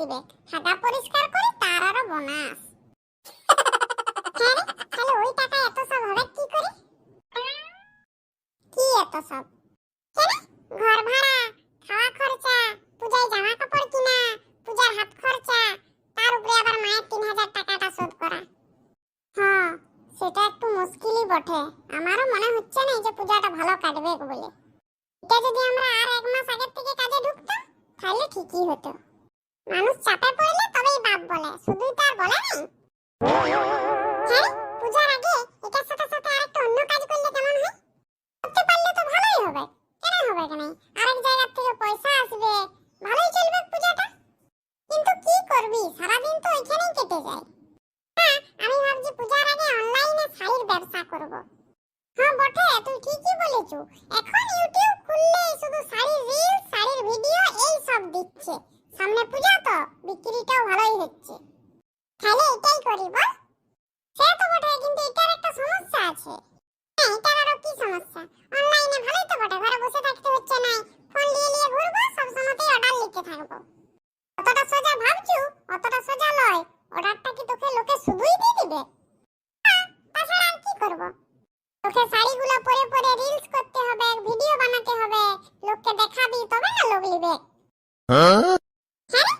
দিবে। হাগা পরিষ্কার করে, তার আরও বোনাস। হ্যাঁ তাহলে ওই টাকা এত সব হবে, কি করে? কি এত সব? কেন ঘর ভাড়া, খাওয়া খরচা, পূজায় জামা কাপড় কিনা, পূজার হাত খরচা, তার উপরে আবার মায়ের তিন হাজার টাকাটা শোধ করা। হ্যাঁ সেটা একটু মুশকিলই বটে। আমারও মনে হচ্ছে না যে পূজাটা ভালো কাটবে বলে। এটা যদি আমরা আর এক মাস আগের থেকে কাজে ঢুকতাম, তাহলে ঠিকই হতো। মানুষ চাপে পড়লে তবেই বাপ বলে, শুধুই তো আর বলে না হ্যাঁ পূজার আগে এটার সাথে সাথে আরেকটা অন্য কাজ করলে কেমন হয়? করতে পারলে তো ভালোই হবে। কেন হবে কেন আরেক জায়গা থেকে পয়সা আসবে। ভালোই চলবে পূজাটা। কিন্তু কি করবি? সারাদিন তো ওইখানেই কেটে যায়। হ্যাঁ আমি ভাবছি পূজার ব্যবসা করব। হ্যাঁ বটে, তুই ঠিকই বলেছু। এখন ইউটিউব খুললে শুধু শাড়ির রিল শাড়ির ভিডিও এই সব দিচ্ছে সামনে পূজা তো বিক্রিটাও ভালোই হচ্ছে। তাহলে এটাই করি বল। সে তো বটে কিন্তু এটার একটা সমস্যা আছে। হ্যাঁ এটার আরও কি সমস্যা? অনলাইনে ভালোই তো বটে ঘরে বসে থাকতে হচ্ছে না। ফোন নিয়ে নিয়ে ঘুরবো সব সময়তেই অর্ডার লিখতে থাকব। অতটা সোজা ভাবছু? অতটা সোজা লয় অর্ডারটা কি তোকে লোকে শুধুই দিয়ে দিবে? হ্যাঁ, তাছাড়া আর কি করব? তোকে শাড়িগুলো পরে পরে রিলস করতে হবে ভিডিও বানাতে হবে। লোককে দেখাবি তবে না লোক নিবে। হ্যাঁ? হ্যাঁ?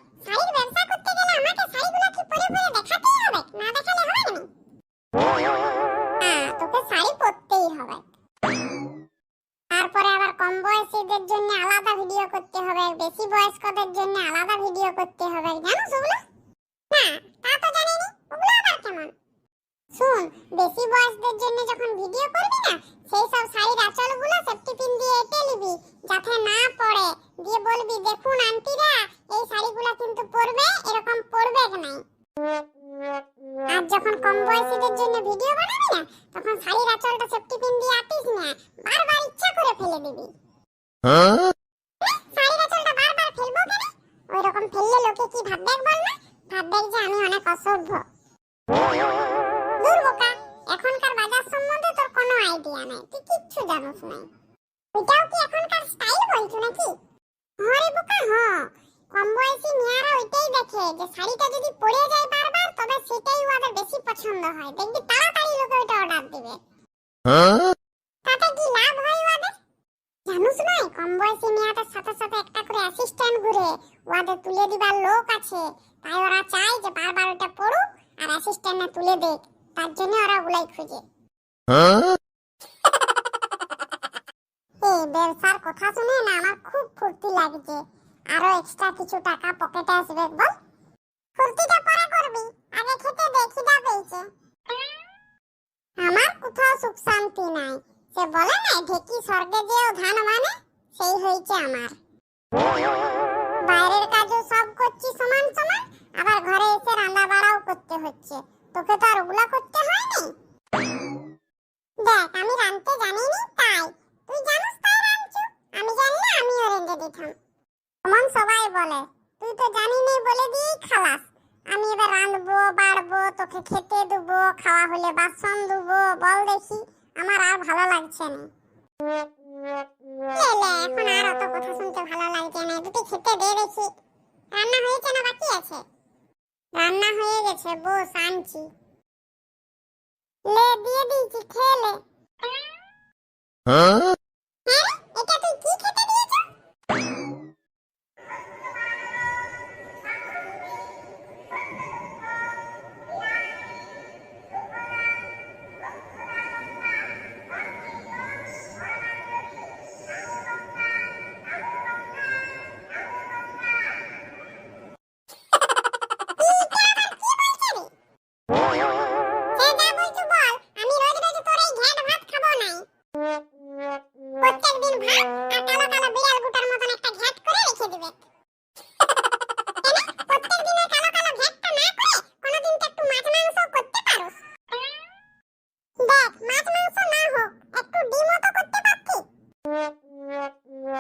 বয়সীদের আলাদা ভিডিও করতে হবে, বেশি বয়স্কদের জন্য আলাদা ভিডিও করতে হবে, জানো ওগুলো না, তা তো জানি নি ওগুলো আবার বেশি বয়সদের জন্য যখন ভিডিও করবি না, সেই সব শাড়ির আঁচলগুলো যখন কম বয়সীদের জন্য ভিডিও বানাবি না, তখন শাড়ির আঁচলটা সেফটি পিন দিয়ে আটিস না, বারবার ইচ্ছা করে ফেলে দিবি। শাড়ির আঁচলটা বারবার ফেলব কেন? ওই রকম ফেললে লোকে কি ভাববে বল না? ভাববে যে আমি অনেক অসভ্য। দূর বোকা, এখনকার বাজার সম্বন্ধে তোর কোনো আইডিয়া নাই, তুই কিচ্ছু জানোস নাই। ওইটাও কি এখনকার স্টাইল বলছো নাকি? হরে বোকা, হ। কম বয়সী মেয়েরা ওইটাই দেখে যে শাড়িটা যদি পরে যায় পছন্দ হয়। দেখবি তাড়াতাড়ি লোকে ওইটা অর্ডার দিবে। তাতে কি লাভ হয় ওদের জানুস নাই? কম বয়সী মেয়েদের সাথে সাথে একটা করে অ্যাসিস্ট্যান্ট ঘুরে ওদের তুলে দিবার লোক আছে। তাই ওরা চায় যে বারবার ওটা পড়ুক আর অ্যাসিস্ট্যান্টে তুলে দেখ তার জন্য ওরা ওগুলাই খুঁজে। এই ব্যবসার কথা শুনে না আমার খুব ফুর্তি লাগছে। আরও এক্সট্রা কিছু টাকা পকেটে আসবে, বল। ফুর্তিটা করবি আগে খেতে দে খিদা পেয়েছে আমার কোথাও সুখ শান্তি নাই। সে বলে না, ঢেকি স্বর্গে যেও ধান মানে সেই হয়েছে আমার। বাইরের কাজও সব করছি সমান সমান, আবার ঘরে এসে রান্না বাড়াও করতে হচ্ছে। তোকে তো আর ওগুলা করতে হয়নি? দেখ, আমি রাঁধতে জানিনি তাই। তুই জানিস তাই রাঁধছু? আমি জানলে আমিও রেঁধে দিতাম। এমন সবাই বলে, তুই তো জানি নেই বলে দিয়েই খালাস। আমি এবার রাঁধবো বাড়বো তোকে খেতে দেবো খাওয়া হলে বাসন দেবো বল দেখি আমার আর ভালো লাগছে না। লে লে, এখন আর অত কথা শুনতে ভালো লাগছে না দুটো খেতে দে দেখি। রান্না হয়েছে না বাকি আছে? রান্না হয়ে গেছে বস আনছি। লে দিয়ে দিয়েছি খেয়ে লে। হ্যাঁ?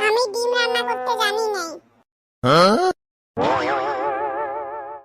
আমি ডিম রান্না করতে জানি না হ্যাঁ?